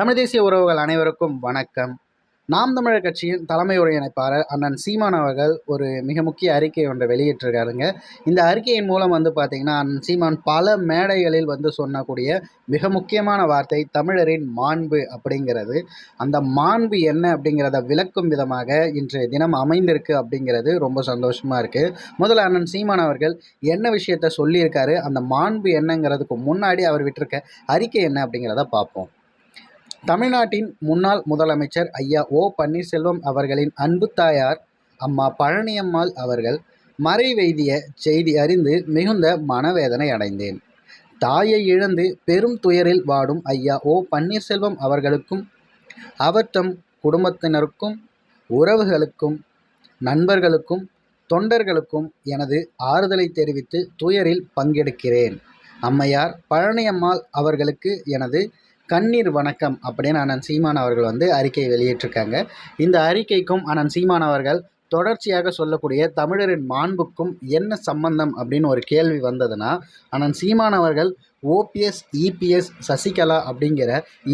தமிழ் தேசிய உறவுகள் அனைவருக்கும் வணக்கம். நாம் தமிழர் கட்சியின் தலைமை ஒருங்கிணைப்பாளர் அண்ணன் சீமான் அவர்கள் ஒரு மிக முக்கிய அறிக்கை ஒன்றை வெளியிட்டிருக்காருங்க. இந்த அறிக்கையின் மூலம் வந்து பார்த்திங்கன்னா அண்ணன் சீமான் பல மேடைகளில் வந்து சொன்னக்கூடிய மிக முக்கியமான வார்த்தை தமிழரின் மாண்பு அப்படிங்கிறது. அந்த மாண்பு என்ன அப்படிங்கிறத விளக்கும் விதமாக இன்றைய தினம் அமைந்திருக்கு அப்படிங்கிறது ரொம்ப சந்தோஷமாக இருக்குது முதல்ல அண்ணன் சீமான் அவர்கள் என்ன விஷயத்த சொல்லியிருக்காரு அந்த மாண்பு என்னங்கிறதுக்கு முன்னாடி அவர் விட்டிருக்க அறிக்கை என்ன அப்படிங்கிறத பார்ப்போம் தமிழ்நாட்டின் முன்னாள் முதலமைச்சர் ஐயா ஓ பன்னீர்செல்வம் அவர்களின் அன்பு தாயார் அம்மா பழனியம்மாள் அவர்கள் மறைவெய்திய செய்தி அறிந்து மிகுந்த மனவேதனை அடைந்தேன். தாயை இழந்து பெரும் துயரில் வாடும் ஐயா ஓ பன்னீர்செல்வம் அவர்களுக்கும் அவர்தம் குடும்பத்தினருக்கும் உறவுகளுக்கும் நண்பர்களுக்கும் தொண்டர்களுக்கும் எனது ஆறுதலை தெரிவித்து துயரில் பங்கெடுக்கிறேன். அம்மையார் பழனியம்மாள் அவர்களுக்கு எனது கண்ணீர் வணக்கம் அப்படின்னு அண்ணன் சீமான் அவர்கள் வந்து அறிக்கை வெளியிட்டிருக்காங்க. இந்த அறிக்கைக்கும் அண்ணன் சீமான் அவர்கள் தொடர்ச்சியாக சொல்லக்கூடிய தமிழரின் மாண்புக்கும் என்ன சம்பந்தம் அப்படின்னு ஒரு கேள்வி வந்ததுன்னா அண்ணன் சீமான் அவர்கள் ஓபிஎஸ் இபிஎஸ் சசிகலா அப்படிங்கிற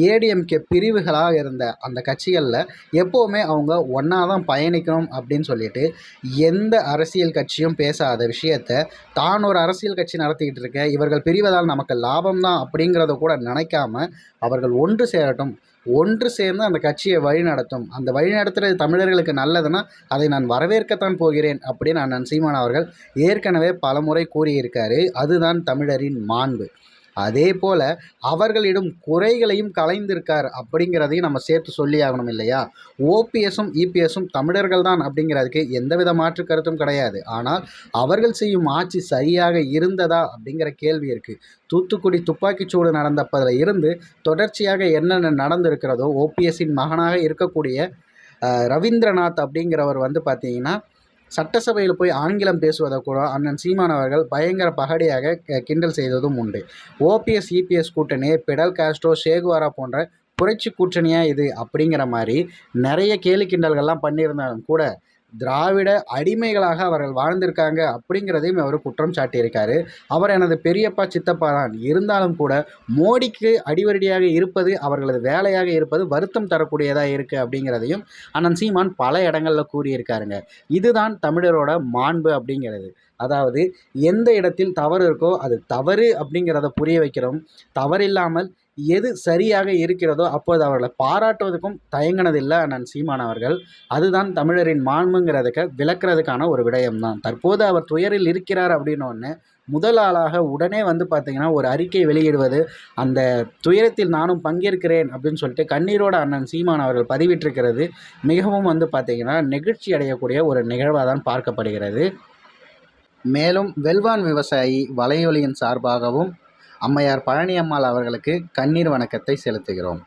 ஏடிஎம்கே பிரிவுகளாக இருந்த அந்த கட்சிகளில் எப்போவுமே அவங்க ஒன்றா தான் பயணிக்கணும் அப்படின்னு சொல்லிட்டு எந்த அரசியல் கட்சியும் பேசாத விஷயத்த தான் ஒரு அரசியல் கட்சி நடத்திக்கிட்டு இருக்க இவர்கள் பிரிவதால் நமக்கு லாபம் தான் அப்படிங்கிறத கூட நினைக்காம அவர்கள் ஒன்று சேரட்டும். ஒன்று சேர்ந்து அந்த கட்சியை வழிநடத்தும். அந்த வழிநடத்துறது தமிழர்களுக்கு நல்லதுன்னா அதை நான் வரவேற்கத்தான் போகிறேன் அப்படின்னு அண்ணன் சீமான் அவர்கள் ஏற்கனவே பலமுறை கூறியிருக்காரு. அதுதான் தமிழரின் மாண்பு. அதே போல் அவர்களிடம் குறைகளையும் கலைந்திருக்கார் அப்படிங்கிறதையும் நம்ம சேர்த்து சொல்லி ஆகணும் இல்லையா? ஓபிஎஸும் இபிஎஸும் தமிழர்கள் தான் அப்படிங்கிறதுக்கு எந்தவித மாற்று கருத்தும் கிடையாது. ஆனால் அவர்கள் செய்யும் ஆட்சி சரியாக இருந்ததா அப்படிங்கிற கேள்வி இருக்குது தூத்துக்குடி துப்பாக்கிச்சூடு நடந்தப்பதில் இருந்து தொடர்ச்சியாக என்னென்ன நடந்திருக்கிறதோ ஓபிஎஸ்ஸின் மகனாக இருக்கக்கூடிய ரவீந்திரநாத் அப்படிங்கிறவர் வந்து பார்த்தீங்கன்னா சட்டசபையில் போய் ஆங்கிலம் பேசுவதை கூட அண்ணன் சீமான் அவர்கள் பயங்கர பகடியாக கிண்டல் செய்ததும் உண்டு. ஓபிஎஸ் இபிஎஸ் கூட்டணி பெடல் காஸ்ட்ரோ ஷேகுவாரா போன்ற புரட்சி கூட்டணியாக இது அப்படிங்கிற மாதிரி நிறைய கேலி கிண்டல்கள்லாம் பண்ணியிருந்தாலும் கூட திராவிட அடிமைகளாக அவர்கள் வாழ்ந்திருக்காங்க அப்படிங்கிறதையும் அவர் குற்றம் சாட்டியிருக்காரு. அவர் எனது பெரியப்பா சித்தப்பா தான். இருந்தாலும் கூட மோடிக்கு அடிவரடியாக இருப்பது அவர்களது வேலையாக இருப்பது வருத்தம் தரக்கூடியதாக இருக்குது அப்படிங்கிறதையும் அண்ணன் சீமான் பல இடங்களில் கூறியிருக்காருங்க. இதுதான் தமிழரோட மாண்பு அப்படிங்கிறது. அதாவது எந்த இடத்தில் தவறு இருக்கோ அது தவறு அப்படிங்கிறத புரிய வைக்கிறோம். தவறில்லாமல் எது சரியாக இருக்கிறதோ அப்போது அவர்களை பாராட்டுவதற்கும் தயங்கினதில்லை அண்ணன் சீமான் அவர்கள். அதுதான் தமிழரின் மாண்புங்கிறதுக்கு விளக்குறதுக்கான ஒரு விடயம்தான். தற்போது அவர் துயரில் இருக்கிறார் அப்படின்னு முதல் ஆளாக உடனே வந்து பார்த்திங்கன்னா ஒரு அறிக்கை வெளியிடுவது அந்த துயரத்தில் நானும் பங்கேற்கிறேன் அப்படின்னு சொல்லிட்டு கண்ணீரோட அண்ணன் சீமான் அவர்கள் பதிவிட்டிருக்கிறது மிகவும் வந்து பார்த்திங்கன்னா நெகிழ்ச்சி அடையக்கூடிய ஒரு நிகழ்வாக தான் பார்க்கப்படுகிறது. மேலும் வெல்வான் விவசாயி வலையொலியின் சார்பாகவும் அம்மையார் பழனியம்மாள் அவர்களுக்கு கண்ணீர் வணக்கத்தை செலுத்துகிறோம்.